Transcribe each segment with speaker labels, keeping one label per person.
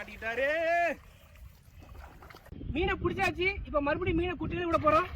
Speaker 1: மாட்டிக்கிட்டாரு மீனை பிடிச்சாச்சு. இப்ப மறுபடியும் மீனை குட்டியில விட போறோம்.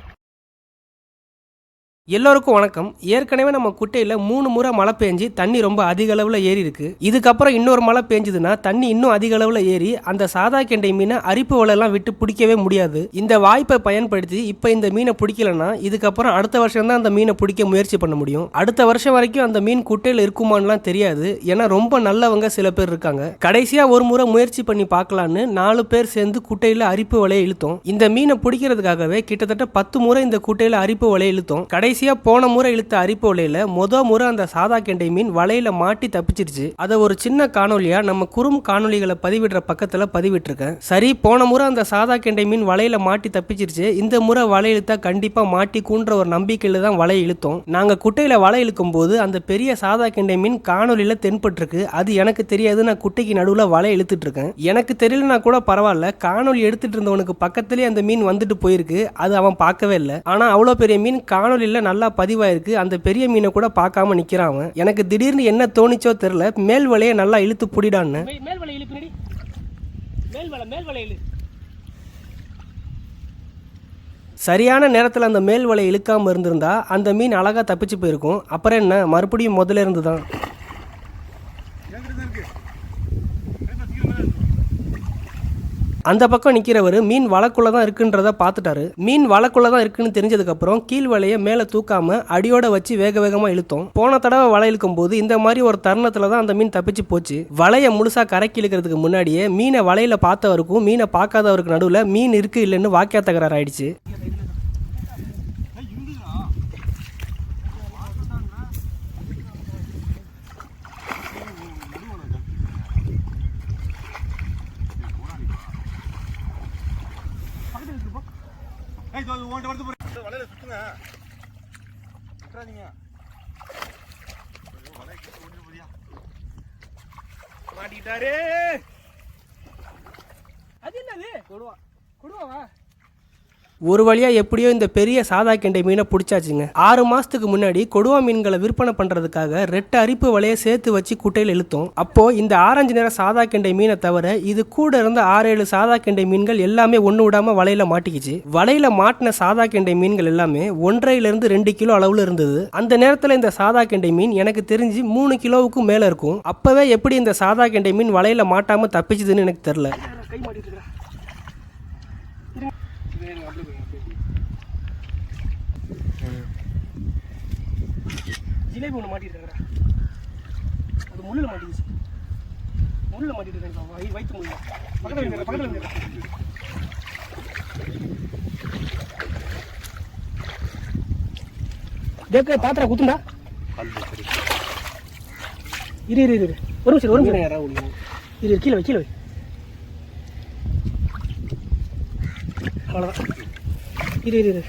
Speaker 1: எல்லோருக்கும் வணக்கம். ஏற்கனவே நம்ம குட்டையில் மூணு முறை மழை பெஞ்சு தண்ணி ரொம்ப அதிக அளவில் ஏறி இருக்கு. இதுக்கப்புறம் இன்னொரு மழை பெஞ்சதுன்னா தண்ணி இன்னும் அதிக அளவில் ஏறி அந்த சாதா கெண்டை மீனை அரிப்பு வலையெல்லாம் விட்டு பிடிக்கவே முடியாது. இந்த வாய்ப்பை பயன்படுத்தி இப்போ இந்த மீனை பிடிக்கலன்னா இதுக்கப்புறம் அடுத்த வருஷம் தான் அந்த மீனை பிடிக்க முயற்சி பண்ண முடியும். அடுத்த வருஷம் வரைக்கும் அந்த மீன் குட்டையில் இருக்குமான்லாம் தெரியாது. ஏன்னா ரொம்ப நல்லவங்க சில பேர் இருக்காங்க. கடைசியாக ஒரு முறை முயற்சி பண்ணி பார்க்கலான்னு நாலு பேர் சேர்ந்து குட்டையில் அரிப்பு வலையை இழுத்தோம். இந்த மீனை பிடிக்கிறதுக்காகவே கிட்டத்தட்ட பத்து முறை இந்த குட்டையில் அரிப்பு வலையை இழுத்தோம். கடைசியாக போன முறை இழுத்த அரிப்போலையில் மொத முறை அந்த சாதா கெண்டை மீன் வலையில் மாட்டி தப்பிச்சிருச்சு. அதை ஒரு சின்ன காணொலியாக நம்ம குறும் காணொலிகளை பதிவிடுற பக்கத்தில் பதிவிட்டிருக்கேன். சரி போன முறை அந்த சாதா கெண்டை மீன் வலையில் மாட்டி தப்பிச்சிருச்சு. இந்த முறை வலை இழுத்தா கண்டிப்பாக மாட்டிக்குன்ற ஒரு நம்பிக்கையில் தான் வலை இழுத்தோம். நாங்கள் குட்டையில் வலை இழுக்கும் போது அந்த பெரிய சாதா கெண்டை மீன் காணொலியில் தென்பட்டிருக்கு. அது எனக்கு தெரியாது நான் குட்டைக்கு நடுவில் வலை இழுத்துட்டு இருக்கேன் எனக்கு தெரியலனா கூட பரவாயில்ல. காணொலி எடுத்துட்டு இருந்தவனுக்கு பக்கத்துலேயே அந்த மீன் வந்துட்டு போயிருக்கு. அது அவன் பார்க்கவே இல்லை. ஆனால் அவ்வளோ பெரிய மீன் காணொலியில் நல்லா பதிவாயிருக்கு. அந்த பெரிய மீனை கூட பார்க்காம நிற்கிறான் அவன். எனக்கு திடீர்னு என்ன தோணிச்சோ தெரில மேல் வலையை நல்லா இழுத்து புடிடான்னு. மேல் வலை இழு பின்னாடி மேல் வலை மேல் வலை இழு. சரியான நேரத்தில் அந்த மேல் வலை இழுக்காமல் இருந்திருந்தா அந்த மீன் அழகாக தப்பிச்சு போயிருக்கும். அப்புறம் என்ன? மறுபடியும் முதல்ல இருந்து தான் அந்த பக்கம் நிற்கிறவர் மீன் வளக்குள்ள தான் இருக்குன்றத பார்த்துட்டாரு மீன் வளக்குள்ள தான் இருக்குன்னு தெரிஞ்சதுக்கப்புறம் கீழ் வலையை மேலே தூக்காம அடியோட வச்சு வேக வேகமாக இழுத்தோம். போன தடவை வலை இழுக்கும் போது இந்த மாதிரி ஒரு தருணத்தில் தான் அந்த மீன் தப்பிச்சு போச்சு. வலையை முழுசாக கரைக்கி இழுக்கிறதுக்கு முன்னாடியே மீனை வலையில பார்த்தவருக்கும் மீனை பார்க்காதவருக்கு நடுவில் மீன் இருக்கு இல்லைன்னு வாக்கிய தகராறு ஆயிடுச்சு.
Speaker 2: இதோ உன்கிட்ட வருது. இந்த வலையில சுத்துங்க. விட்டுறாதீங்க. ஐயோ, வலையை கிட்ட ஒண்ணுது பாரியா.
Speaker 1: மாட்டிக்கிட்டாரு அது என்னது கொடுவா கொடுவாவா ஒரு வழியாக எப்படியோ இந்த பெரிய சாதா கெண்டை மீனை பிடிச்சாச்சுங்க. ஆறு மாதத்துக்கு முன்னாடி கொடுவா மீன்களை விற்பனை பண்ணுறதுக்காக ரெட்டு அரிப்பு வலையை சேர்த்து வச்சு குட்டையில் இழுத்தோம். அப்போது இந்த ஆரஞ்சு நிற சாதா கெண்டை மீனை தவிர இது கூட இருந்த ஆறு ஏழு சாதா கெண்டை மீன்கள் எல்லாமே ஒன்று விடாமல் வலையில் மாட்டிக்கிச்சு. வலையில் மாட்டின சாதா கெண்டை மீன்கள் எல்லாமே ஒன்றையிலிருந்து ரெண்டு கிலோ அளவில் இருந்தது. அந்த நேரத்தில் இந்த சாதா கெண்டை மீன் எனக்கு தெரிஞ்சு மூணு கிலோவுக்கும் மேலே இருக்கும். அப்போவே எப்படி இந்த சாதா கெண்டை மீன் வலையில் மாட்டாமல் தப்பிச்சுதுன்னு எனக்கு தெரில கை மாட்டிட்டு ஜிலேபி ஒன்று இருக்கா அது முள்ளில் மாட்டிக்கிச்சு. முள்ளில் மாட்டிட்டு இருக்கேன் வை வயிற்று முள்ள. பக்கத்தில் பக்கத்தில் தேக்க பாத்திரா குத்துண்டா இரு இரு இரு ஒரு நிமிஷம் ஒரு நிமிஷம். யாரா இரு இரு, கீழே வை கீழே வை. அவ்வளோதான் இரு இரு இரு.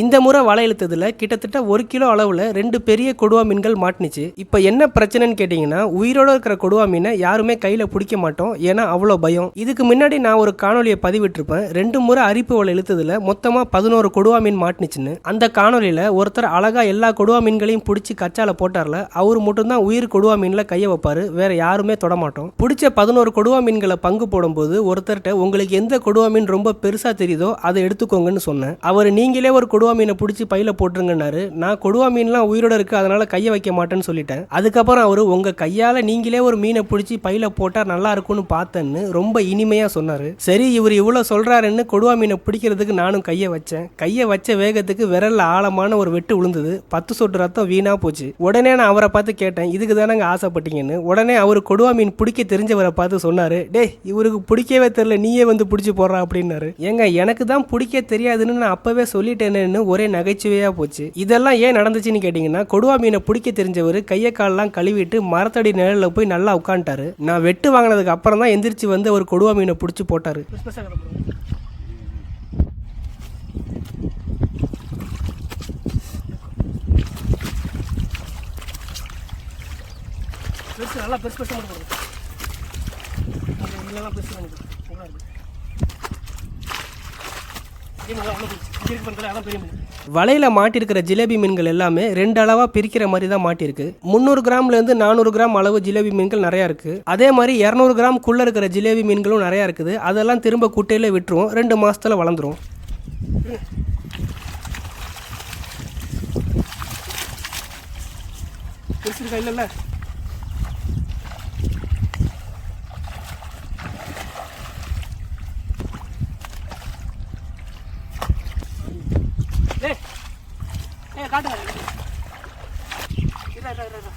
Speaker 1: இந்த முறை வலை இழுத்ததுல கிட்டத்தட்ட ஒரு கிலோ அளவில் ரெண்டு பெரிய கொடுவா மீன்கள் மாட்டினுச்சு. இப்போ என்ன பிரச்சனைன்னு கேட்டிங்கன்னா உயிரோட இருக்கிற கொடுவா மீனை யாருமே கையில் பிடிக்க மாட்டோம். ஏன்னா அவ்வளோ பயம். இதுக்கு முன்னாடி நான் ஒரு காணொலியை பதிவிட்டிருப்பேன். ரெண்டு முறை அரிப்பு வலை இழுத்ததுல மொத்தமாக பதினோரு கொடுவா மீன் மாட்டினுச்சுன்னு. அந்த காணொலியில் ஒருத்தர் அழகா எல்லா கொடுவா மீன்களையும் பிடிச்சி கச்சால போட்டார்ல அவர் மட்டும்தான் உயிர் கொடுவா மீனில் கையை வைப்பாரு. வேற யாருமே தொட மாட்டோம். பிடிச்ச பதினோரு கொடுவா மீன்களை பங்கு போடும்போது ஒருத்தர்கிட்ட உங்களுக்கு எந்த கொடுவா மீன் ரொம்ப பெருசாக தெரியுதோ அதை எடுத்துக்கோங்கன்னு சொன்னேன். அவர் நீங்களே ஒரு கொடுவா மீனை பிடிச்சி பையில போட்டுருங்கன்னாரு. நான் கொடுவா மீன்லாம் உயிரோட இருக்கு அதனால கையை வைக்க மாட்டேன்னு சொல்லிட்டேன். அதுக்கப்புறம் அவர் உங்க கையால நீங்களே ஒரு மீனை பிடிச்சி பையில போட்டா நல்லா இருக்கும்னு பார்த்தேன்னு ரொம்ப இனிமையா சொன்னாரு. சரி இவர் இவ்வளவு சொல்றாருன்னு கொடுவா மீனை பிடிக்கிறதுக்கு நானும் கையை வச்சேன். கையை வச்ச வேகத்துக்கு விரல்ல ஆழமான ஒரு வெட்டு விழுந்தது பத்து சொட்டு ரத்தம் வீணா போச்சு. உடனே நான் அவரை பார்த்து கேட்டேன் இதுக்கு தானங்க ஆசைப்பட்டீங்கன்னு? உடனே அவர் கொடுவா மீன் பிடிக்க தெரிஞ்சவரை பார்த்து சொன்னாரு டேய் இவருக்கு பிடிக்கவே தெரியல நீயே வந்து பிடிச்சி போடுறா அப்படின்னாரு. ஏங்க எனக்கு தான் பிடிக்க தெரியாதுன்னு நான் அப்பவே சொல்லிட்டேனேன்னு ஒரே நகைச்சுவையா போச்சு. இதெல்லாம் ஏன் நடந்துச்சுன்னு கேட்டிங்கன்னா கொடுவா மீனை பிடிக்க தெரிஞ்சவர் கையை காலெல்லாம் கழுவிட்டு மரத்தடி நிழலில் போய் நல்லா உட்காந்துட்டாரு. நான் வெட்டு வாங்கினதுக்கு அப்புறம் தான் எந்திரிச்சு வந்து அவர் கொடுவா மீனை பிடிச்சி போட்டார். பெருசு நல்லா பெருசு பெருசு மட்டும் இல்லைலாம் பெருசு பண்ணிட்டு வலையில மாட்டிருக்கிற ஜிலேபி மீன்கள் எல்லாமே ரெண்டு அளவா பிரிக்கிற மாதிரி தான் மாட்டிருக்கு. முந்நூறு கிராம்ல இருந்து நானூறு கிராம் அளவு ஜிலேபி மீன்கள் நிறைய இருக்கு. அதே மாதிரி இரநூறு கிராம் குள்ள இருக்கிற ஜிலேபி மீன்களும் நிறைய இருக்குது. அதெல்லாம் திரும்ப குட்டையில விட்டுருவோம் ரெண்டு மாசத்துல வளர்ந்துரும். இல்லை. இதா இதா இதா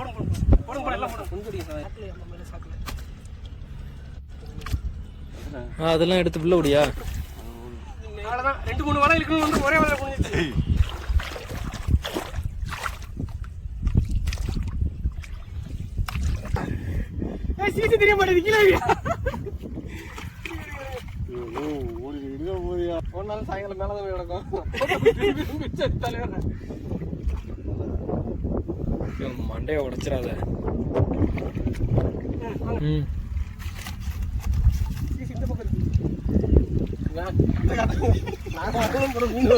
Speaker 1: போடுங்க, போடுங்க, போடுங்க. எல்லாம் போடுங்க. கொஞ்சம். சாக்குல,
Speaker 3: அதெல்லாம் எடுத்து உள்ள விடியா
Speaker 1: அவ்வளவுதான். ரெண்டு மூணு வலை இழுக்கணும் வந்து ஒரே வலை முடிஞ்சிச்சு சீட்டு தெரிய மாட்டேங்குது கீழே.
Speaker 2: ஓடி இருக்க போதியா
Speaker 1: ஒரு நாள் சாயங்காலம் மேல தான் போய் கிடக்கும் மிச்சம் தலைவர்
Speaker 3: மண்டையை உடைச்சிடாத ம்
Speaker 1: இந்த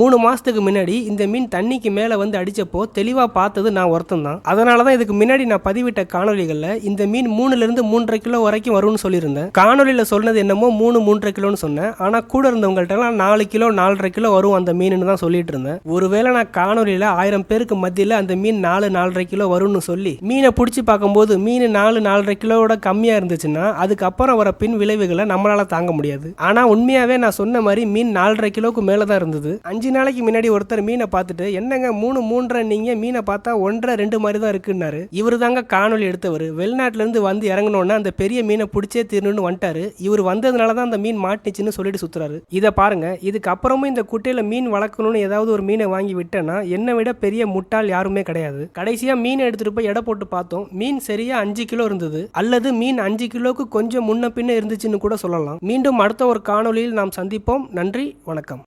Speaker 1: மூணு மாசத்துக்கு முன்னாடி இந்த மீன் தண்ணிக்கு மேலே வந்து அடிச்சப்போ தெளிவாக பார்த்தது நான் ஒருத்தன் தான் அதனால தான் இதுக்கு முன்னாடி நான் பதிவிட்ட காணொலிகளில் இந்த மீன் மூணுலேருந்து மூன்றரை கிலோ வரைக்கும் வரும்னு சொல்லியிருந்தேன். காணொலியில் சொன்னது என்னமோ மூணு மூன்றரை கிலோன்னு சொன்னேன். ஆனால் கூட இருந்தவங்கள்ட்டலாம் நாலு கிலோ நாலரை கிலோ வரும் அந்த மீனுன்னு தான் சொல்லிட்டு இருந்தேன். ஒருவேளை நான் காணொலியில் ஆயிரம் பேருக்கு மத்தியில் அந்த மீன் நாலு நாலரை கிலோ வரும்னு சொல்லி மீனை பிடிச்சி பார்க்கும்போது மீன் நாலு நாலரை கிலோவோட கம்மியாக இருந்துச்சுன்னா அதுக்கப்புறம் வர பின் விளைவுகளை நம்மளால தாங்க முடியாது. ஆனால் உண்மையாகவே நான் சொன்ன மாதிரி மீன் நாலரை கிலோக்கு மேலே தான் இருந்தது. அஞ்சு நாளைக்கு முன்னாடி ஒருத்தர் மீனை பார்த்துட்டு என்னங்க மூணு மூன்றரை நீங்க மீனை பார்த்தா ஒன்றரை ரெண்டு மாதிரி தான் இருக்குன்னாரு. இவர் தாங்க காணொலி எடுத்தவர். வெளிநாட்டிலேருந்து வந்து இறங்கணும்னா அந்த பெரிய மீனை பிடிச்சே தீரணும்னு வந்துட்டாரு. இவர் வந்ததுனால தான் அந்த மீன் மாட்டுச்சுன்னு சொல்லிட்டு சுத்துறாரு. இதை பாருங்க இதுக்கு அப்புறமும் இந்த குட்டையில மீன் வளர்க்கணும்னு ஏதாவது ஒரு மீனை வாங்கி விட்டேன்னா என்னை விட பெரிய முட்டாள் யாருமே கிடையாது. கடைசியா மீனை எடுத்துட்டு போய் எடை போட்டு பார்த்தோம். மீன் சரியா அஞ்சு கிலோ இருந்தது. அல்லது மீன் அஞ்சு கிலோக்கு கொஞ்சம் முன்ன பின்ன இருந்துச்சுன்னு கூட சொல்லலாம். மீண்டும் அடுத்த ஒரு காணொலியில் நாம் சந்திப்போம். நன்றி வணக்கம்.